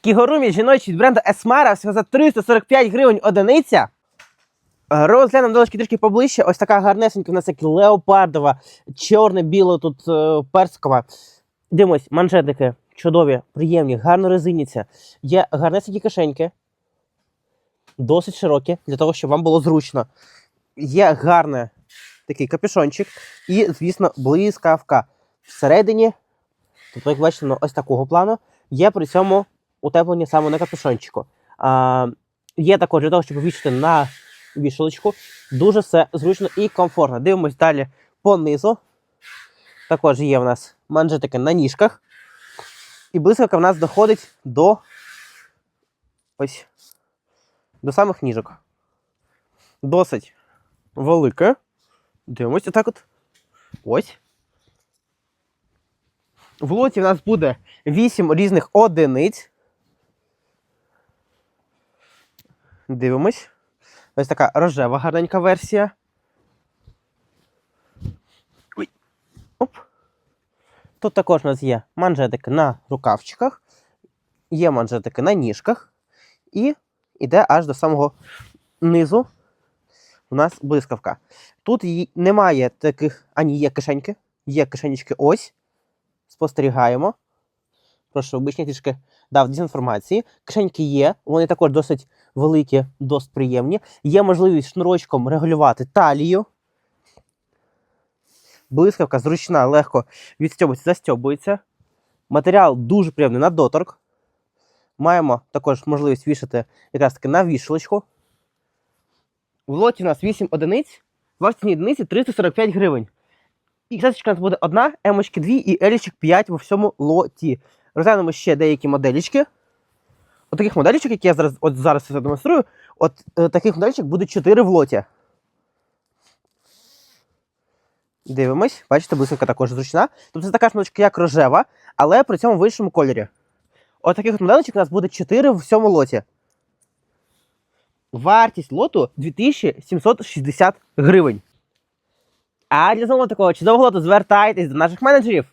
Кігорумі жіночий від бренду Esmara всього за 345 гривень одиниця. Розглянемо долочки трішки поближче. Ось така гарнесенька у нас як леопардова, чорне, біло тут е, персикова. Дивимось, манжетики чудові, приємні, гарно резиняться. Є гарнесенькі кишеньки, досить широкі, для того, щоб вам було зручно. Є гарний такий капюшончик і, звісно, блискавка. Всередині, тут, як бачите, ось такого плану, є при цьому утеплення саме на капюшончику. А, є також для того, щоб повісити на вішалочку. Дуже все зручно і комфортно. Дивимось далі по низу. Також є в нас манжетики на ніжках. І блискавка в нас доходить до ось до самих ніжок. Досить велике. Дивимось отак от. Ось. В лоті в нас буде 8 різних одиниць. Дивимось. Ось така рожева гарненька версія. Ой. Оп. Тут також у нас є манжетики на рукавчиках, є манжетики на ніжках, і йде аж до самого низу у нас блискавка. Тут немає таких, ані є кишеньки, є кишенечки ось. Спостерігаємо. Прошу, обичні трішки дав дезінформації. Кишеньки є, вони також досить великі, досить приємні. Є можливість шнурочком регулювати талію. Блискавка зручна, легко відстьобується, застьобується. Матеріал дуже приємний на доторк. Маємо також можливість вішати якраз таки на вішалочку. В лоті у нас 8 одиниць, вартість одиниці 345 гривень. І ксесочка у нас буде одна, емочки 2 і елічок 5 во всьому лоті. Розглянемо ще деякі моделічки. От таких моделічок, які я зараз, от зараз демонструю, от е, таких моделічок буде 4 в лоті. Дивимось, бачите, блискавка також зручна. Тобто це така ж моделічка, як рожева, але при цьому в іншому кольорі. От таких от моделічок у нас буде 4 в всьому лоті. Вартість лоту 2760 гривень. А для замовлення такого чудового лоту звертайтесь до наших менеджерів.